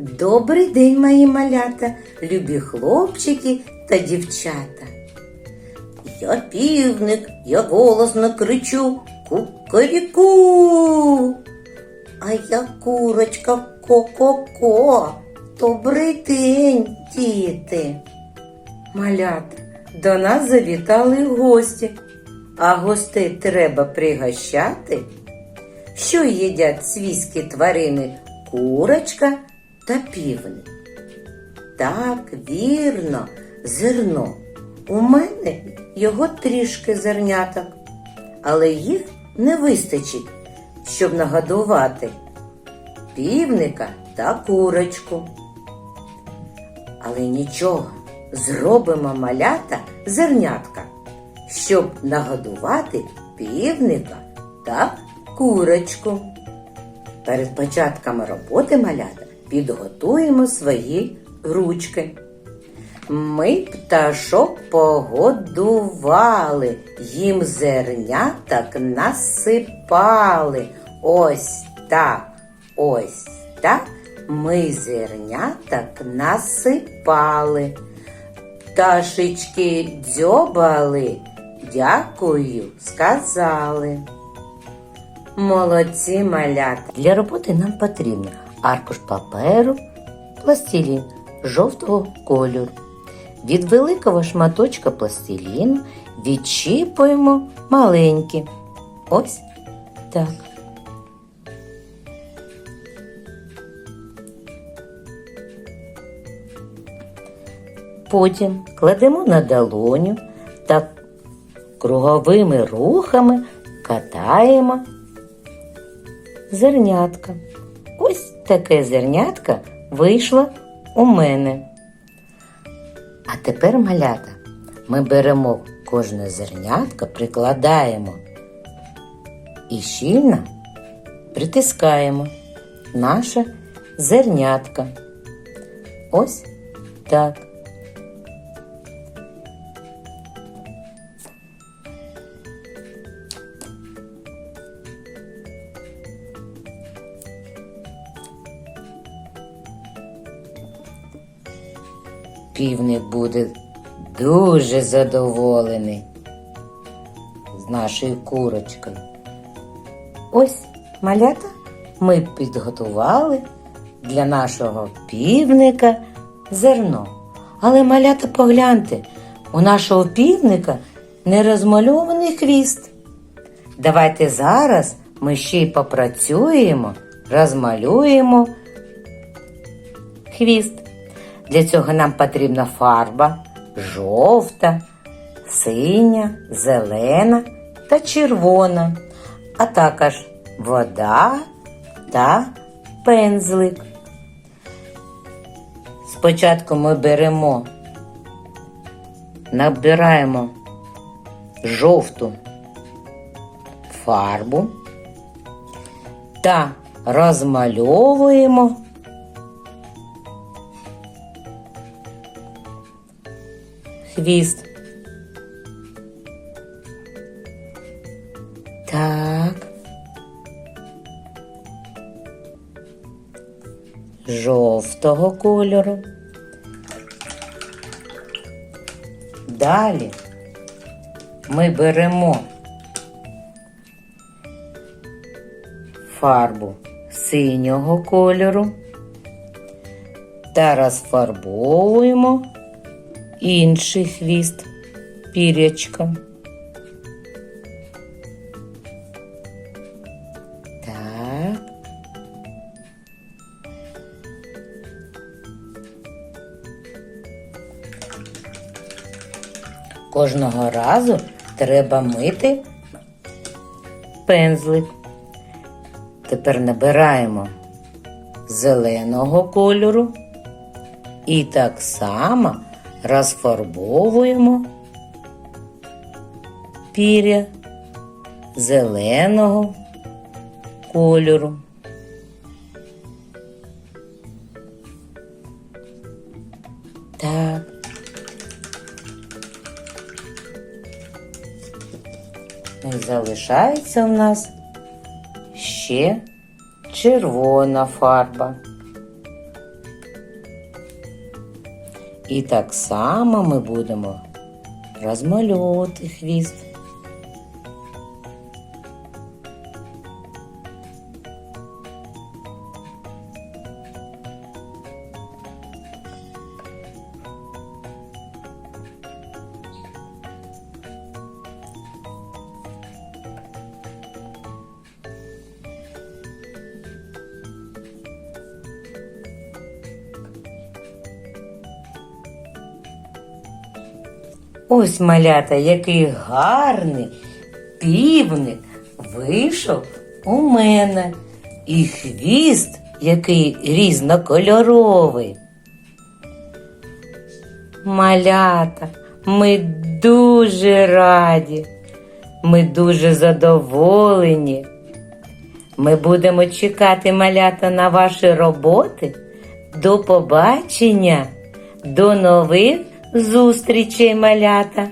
Добрий день, мої малята, любі хлопчики та дівчата. Я півник, я голосно кричу кукаріку. А я курочка ко-ко-ко. Добрий день, діти. Малята, до нас завітали гості, а гостей треба пригощати. Що їдять свійські тварини курочка та півник? Так, вірно, зерно. У мене його трішки зерняток, але їх не вистачить, щоб нагодувати півника та курочку. Але нічого, зробимо малята зернятка, щоб нагодувати півника та курочку. Перед початком роботи малята підготуємо свої ручки. Ми пташок погодували, їм зерняток насипали. Ось так, ось так ми зерняток насипали. Пташечки дзьобали, дякую, сказали. Молодці малята. Для роботи нам потрібно аркуш паперу, пластилін жовтого кольору. Від великого шматочка пластиліну відчіпуємо маленькі. Ось так. Потім кладемо на долоню та круговими рухами катаємо зернятка. Ось таке зернятка вийшло у мене. А тепер, малята, ми беремо кожне зернятко, прикладаємо і щільно притискаємо наше зернятко. Ось так. Півник буде дуже задоволений з нашою курочкою. Ось малята ми підготували для нашого півника зерно. Але малята погляньте, у нашого півника не розмальований хвіст. Давайте зараз ми ще й попрацюємо, розмалюємо хвіст. Для цього нам потрібна фарба жовта, синя, зелена та червона, а також вода та пензлик. Спочатку ми беремо, набираємо жовту фарбу та розмальовуємо хвіст. Так. Жовтого кольору. Далі ми беремо фарбу синього кольору та розфарбовуємо інший хвіст пірячка. Так. Кожного разу треба мити пензлик. Тепер набираємо зеленого кольору і так само розфарбовуємо піря зеленого кольору. Так. І залишається в нас ще червона фарба. І так само ми будемо розмальовувати хвіст. Ось малята, який гарний півник вийшов у мене. І хвіст, який різнокольоровий. Малята, ми дуже раді, ми дуже задоволені. Ми будемо чекати малята на ваші роботи. До побачення, до нових зустрічей, малята!